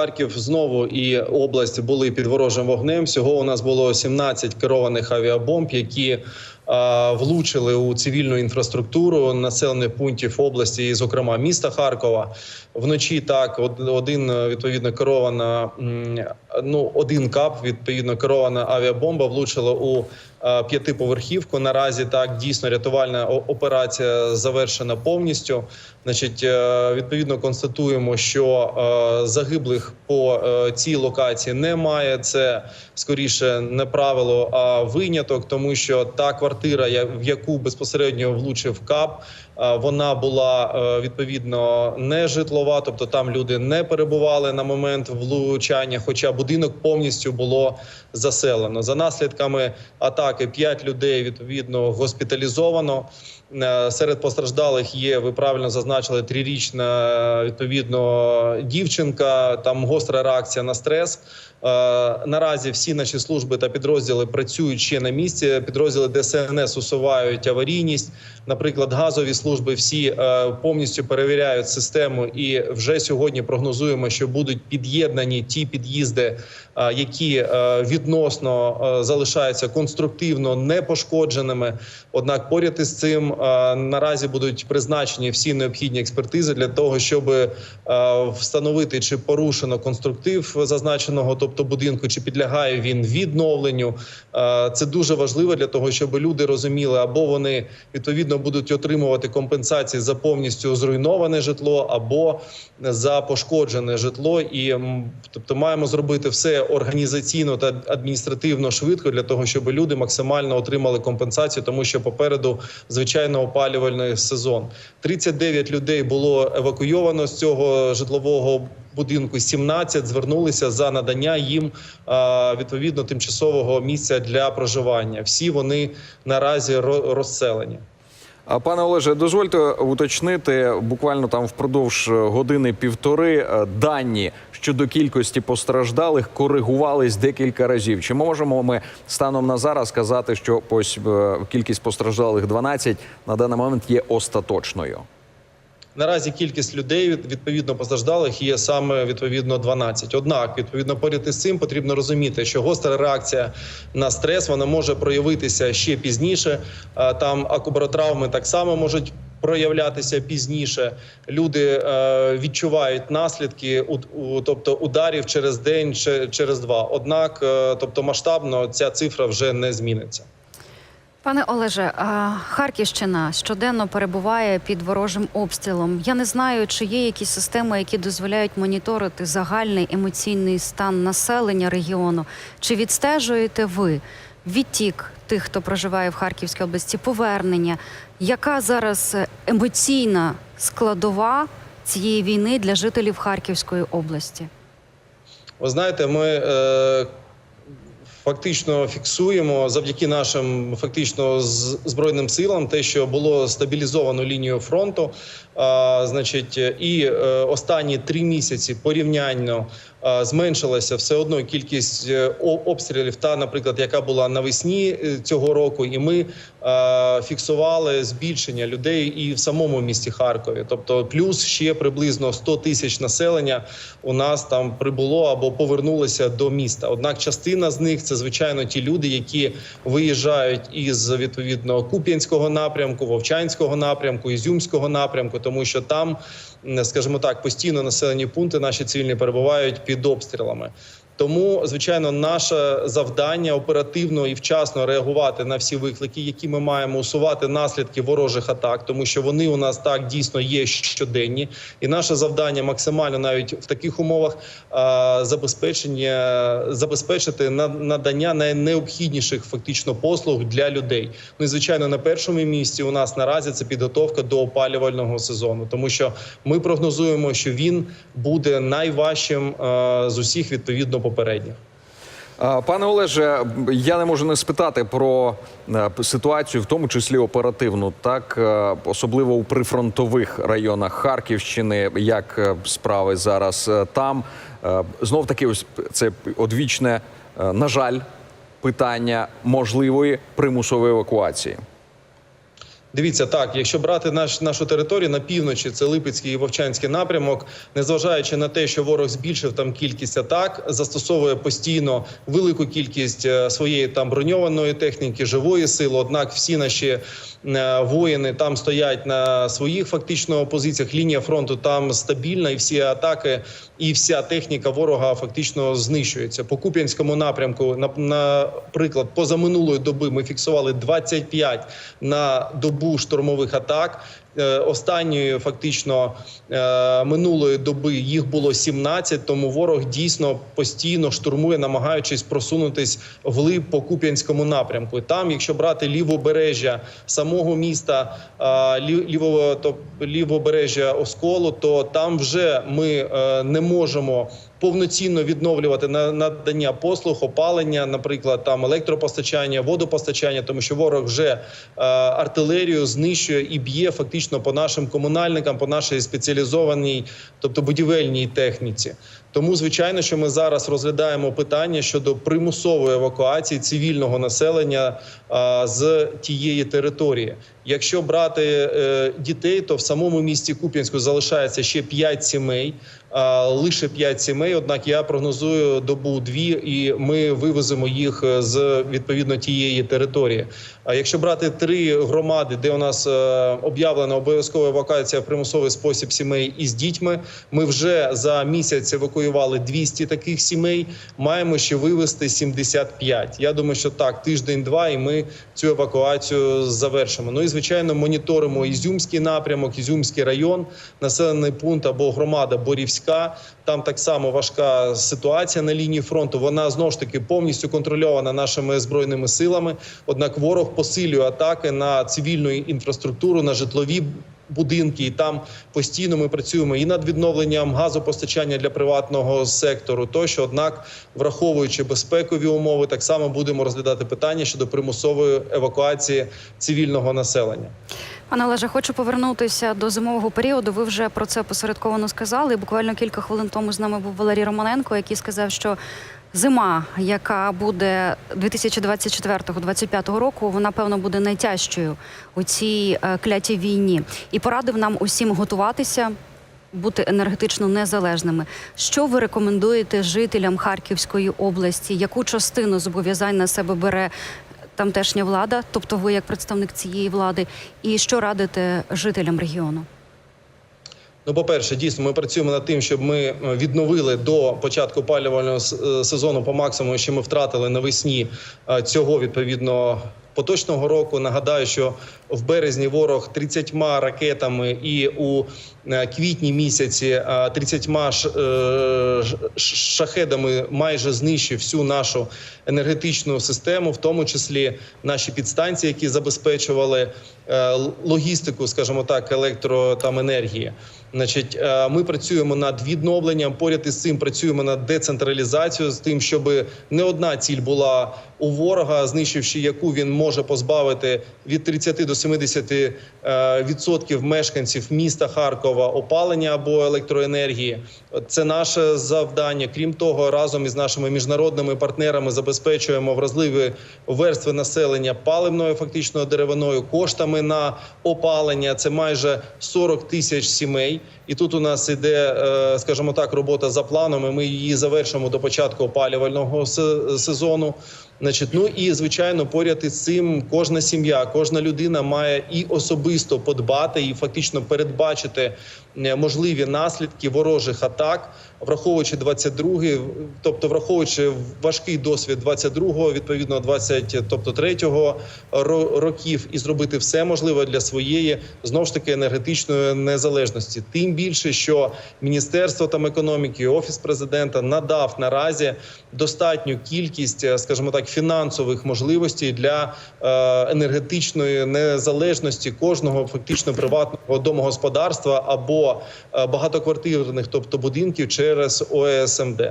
Харків знову і область були під ворожим вогнем. Всього у нас було 17 керованих авіабомб, які а, влучили у цивільну інфраструктуру населених пунктів області, і, зокрема міста Харкова. Вночі так од- один е, відповідно керована ну один кап відповідно керована авіабомба влучила у е, п'ятиповерхівку. Наразі так дійсно рятувальна операція завершена повністю. Значить, е, відповідно констатуємо, що е, загиблих по е, цій локації немає. Це скоріше не правило, а виняток, тому що та квартира, в яку безпосередньо влучив КАП, е, вона була е, відповідно не житлова, тобто там люди не перебували на момент влучання, хоча будинок повністю було заселено. За наслідками атаки 5 людей відповідно госпіталізовано. Е, Серед постраждалих є, ви правильно зазначили, трирічна відповідно дівчинка. Там гостра реакція на стрес. Е, Наразі всі наші служби та підрозділи працюють ще на місці. Підрозділи ДСНС усувають аварійність. Наприклад, газові служби всі е, повністю перевіряють систему, і вже сьогодні прогнозуємо, що будуть під'єднані ті під'їзди, які відносно залишаються конструктивно непошкодженими. Однак, поряд із цим е, наразі будуть призначені всі необхідні експертизи для того, щоб е, встановити, чи порушено конструктив зазначеного, тобто будинку, чи підлягає він відновленню. Е, Це дуже важливо для того, щоб люди розуміли, або вони відповідно будуть отримувати компенсації за повністю зруйноване житло, або за пошкоджене житло. І тобто маємо зробити все організаційно та адміністративно швидко для того, щоб люди максимально отримали компенсацію, тому що попереду звичайно опалювальний сезон. 39 людей було евакуйовано з цього житлового будинку. 17 звернулися за надання їм відповідно тимчасового місця для проживання. Всі вони наразі ро- розселені. Пане Олеже, дозвольте уточнити буквально там впродовж години півтори е, дані щодо кількості постраждалих коригувались декілька разів. Чи можемо ми станом на зараз сказати, що ось е, кількість постраждалих 12 на даний момент є остаточною? Наразі кількість людей від- відповідно постраждалих є саме відповідно 12. Однак, відповідно, поряд із цим потрібно розуміти, що гостра реакція на стрес вона може проявитися ще пізніше. А, Там акубаротравми так само можуть. Проявлятися пізніше люди е, відчувають наслідки у, у тобто ударів через день через два. Однак, е, тобто масштабно ця цифра вже не зміниться. Пане Олеже, Харківщина щоденно перебуває під ворожим обстрілом. Я не знаю, чи є якісь системи, які дозволяють моніторити загальний емоційний стан населення регіону. Чи відстежуєте ви відтік тих, хто проживає в Харківській області, повернення? Яка зараз емоційна складова цієї війни для жителів Харківської області? Ви знаєте, ми е, фактично фіксуємо завдяки нашим фактично збройним силам те, що було стабілізовано лінію фронту. Значить, і е, останні три місяці порівнянно зменшилася все одно кількість е, обстрілів, та, наприклад, яка була навесні е, цього року, і ми фіксували збільшення людей і в самому місті Харкові. Тобто, плюс ще приблизно 100 тисяч населення у нас там прибуло або повернулося до міста. Однак, частина з них це звичайно ті люди, які виїжджають із відповідно Куп'янського напрямку, Вовчанського напрямку, Ізюмського напрямку, тому що там, скажімо так, постійно населені пункти наші цивільні перебувають під обстрілами. Тому, звичайно, наше завдання оперативно і вчасно реагувати на всі виклики, які ми маємо усувати наслідки ворожих атак, тому що вони у нас так дійсно є щоденні, і наше завдання максимально навіть в таких умовах забезпечення забезпечити на- надання найнеобхідніших фактично послуг для людей. Ну і звичайно, на першому місці у нас наразі це підготовка до опалювального сезону, тому що ми прогнозуємо, що він буде найважчим з усіх відповідно попередніх. Пане Олеже, я не можу не спитати про е, ситуацію, в тому числі оперативну, так е, особливо у прифронтових районах Харківщини, як е, справи зараз там. Знов таки, ось це одвічне, на жаль, питання можливої примусової евакуації. Дивіться, так, якщо брати наш, нашу територію на півночі, це Липецький і Вовчанський напрямок, незважаючи на те, що ворог збільшив там кількість атак, застосовує постійно велику кількість е, своєї там броньованої техніки, живої сили. Однак всі наші е, воїни там стоять на своїх фактично позиціях. Лінія фронту там стабільна, і всі атаки, і вся техніка ворога фактично знищується. По Куп'янському напрямку, на- наприклад, позаминулої доби ми фіксували 25 на добу штурмових атак. Е, Останньої фактично е, минулої доби їх було 17, тому ворог дійсно постійно штурмує, намагаючись просунутись вглиб по Куп'янському напрямку. Там, якщо брати лівобережжя самого міста, е, лі- лівого то лівобережжя Осколу, то там вже ми не можемо повноцінно відновлювати на надання послуг, опалення, наприклад, там електропостачання, водопостачання, тому що ворог вже е, артилерію знищує і б'є фактично по нашим комунальникам, по нашій спеціалізованій, тобто будівельній техніці. Тому, звичайно, що ми зараз розглядаємо питання щодо примусової евакуації цивільного населення а, з тієї території. Якщо брати е, дітей, то в самому місті Куп'янську залишається ще 5 сімей, лише 5 сімей. Однак я прогнозую добу дві, і ми вивеземо їх е, з відповідно тієї території. А якщо брати три громади, де у нас е, об'явлена обов'язкова евакуація в примусовий спосіб сімей із дітьми, ми вже за місяць евакуювали 200 таких сімей. Маємо ще вивезти 75. Я думаю, що так, тиждень-два, і ми цю евакуацію завершимо. Ну і звичайно, моніторимо Ізюмський напрямок, Ізюмський район, населений пункт або громада Борівська. Там так само важка ситуація на лінії фронту. Вона знову ж таки повністю контрольована нашими збройними силами. Однак ворог посилює атаки на цивільну інфраструктуру, на житлові. Будинки, і там постійно ми працюємо і над відновленням газопостачання для приватного сектору. Тощо, однак, враховуючи безпекові умови, так само будемо розглядати питання щодо примусової евакуації цивільного населення. Пане Олеже, хочу повернутися до зимового періоду. Ви вже про це посередковано сказали. Буквально кілька хвилин тому з нами був Валерій Романенко, який сказав, що зима, яка буде 2024-2025 року, вона певно буде найтяжчою у цій е, клятій війні, і порадив нам усім готуватися. Бути енергетично незалежними. Що ви рекомендуєте жителям Харківської області? Яку частину зобов'язань на себе бере тамтешня влада, тобто ви як представник цієї влади, і що радите жителям регіону? Ну, по-перше, дійсно, ми працюємо над тим, щоб ми е, відновили до початку опалювального е, сезону по максимуму, що ми втратили навесні е, цього відповідно. Поточного року нагадаю, що в березні ворог 30 ракетами і у е, квітні місяці е, 30 ш- е, шахедами майже знищив всю нашу енергетичну систему, в тому числі наші підстанції, які забезпечували е, логістику, скажімо так, електро там енергії. Значить, е, ми працюємо над відновленням. Поряд із цим працюємо над децентралізацією з тим, щоб не одна ціль була у ворога, знищивши яку він може позбавити від 30 до 70 е, відсотків мешканців міста Харкова опалення або електроенергії. Це наше завдання. Крім того, разом із нашими міжнародними партнерами забезпечуємо вразливі верстви населення паливною, фактично деревиною, коштами на опалення. Це майже 40 тисяч сімей. І тут у нас іде, е, скажімо так, робота за планом. і Ми її завершимо до початку опалювального сезону. Значить, ну і звичайно, поряд із цим кожна сім'я, кожна людина має і особисто подбати, і фактично передбачити е, можливі наслідки ворожих атак, враховуючи 22-й, тобто враховуючи важкий досвід 22-го, відповідно 20, тобто 3-го ро- років, і зробити все можливе для своєї знову ж таки енергетичної незалежності. Тим більше, що Міністерство там економіки, офіс президента надав наразі достатню кількість, е, скажімо так, фінансових можливостей для е, енергетичної незалежності кожного фактично приватного домогосподарства або е, багатоквартирних, тобто будинків через ОСМД.